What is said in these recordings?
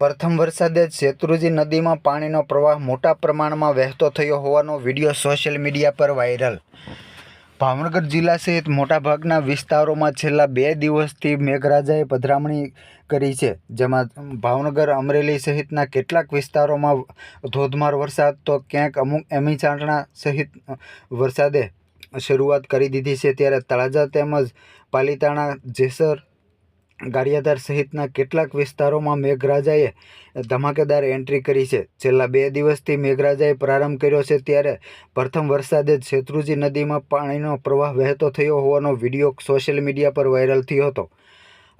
પ્રથમ વરસાદે જ શેત્રુજી નદીમાં પાણીનો પ્રવાહ મોટા પ્રમાણમાં વહેતો થયો હોવાનો વીડિયો સોશિયલ મીડિયા પર વાયરલ. ભાવનગર જિલ્લા સહિત મોટાભાગના વિસ્તારોમાં છેલ્લા બે દિવસથી મેઘરાજાએ પધરામણી કરી છે, જેમાં ભાવનગર, અમરેલી સહિતના કેટલાક વિસ્તારોમાં ધોધમાર વરસાદ તો ક્યાંક અમુક એમી ચાંટણા સહિત વરસાદે શરૂઆત કરી દીધી છે, ત્યારે તળાજા તેમજ પાલીતાણા, જેસર ગારિયાધાર સહિતના કેટલાક વિસ્તારોમાં મેઘરાજાએ ધમાકેદાર એન્ટ્રી કરી છે. છેલ્લા બે દિવસથી મેઘરાજાએ પ્રારંભ કર્યો છે ત્યારે પ્રથમ વરસાદે જ શેત્રુજી નદીમાં પાણીનો પ્રવાહ વહેતો થયો હોવાનો વીડિયો સોશિયલ મીડિયા પર વાયરલ થયો હતો.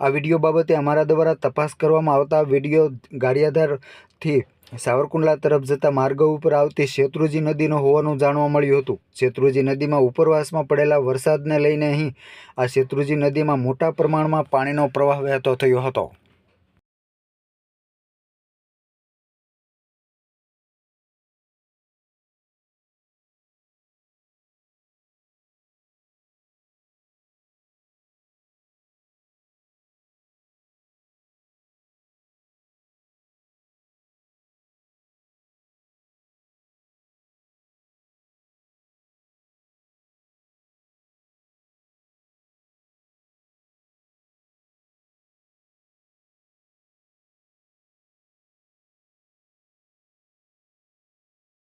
આ વીડિયો બાબતે અમારા દ્વારા તપાસ કરવામાં આવતા વીડિયો ગાડિયાધારથી સાવરકુંડલા તરફ જતા માર્ગ ઉપર આવતી શેત્રુજી નદીનો હોવાનું જાણવા મળ્યું હતું. શેત્રુજી નદીમાં ઉપરવાસમાં પડેલા વરસાદને લઈને અહીં આ શેત્રુજી નદીમાં મોટા પ્રમાણમાં પાણીનો પ્રવાહ વહેતો થયો હતો.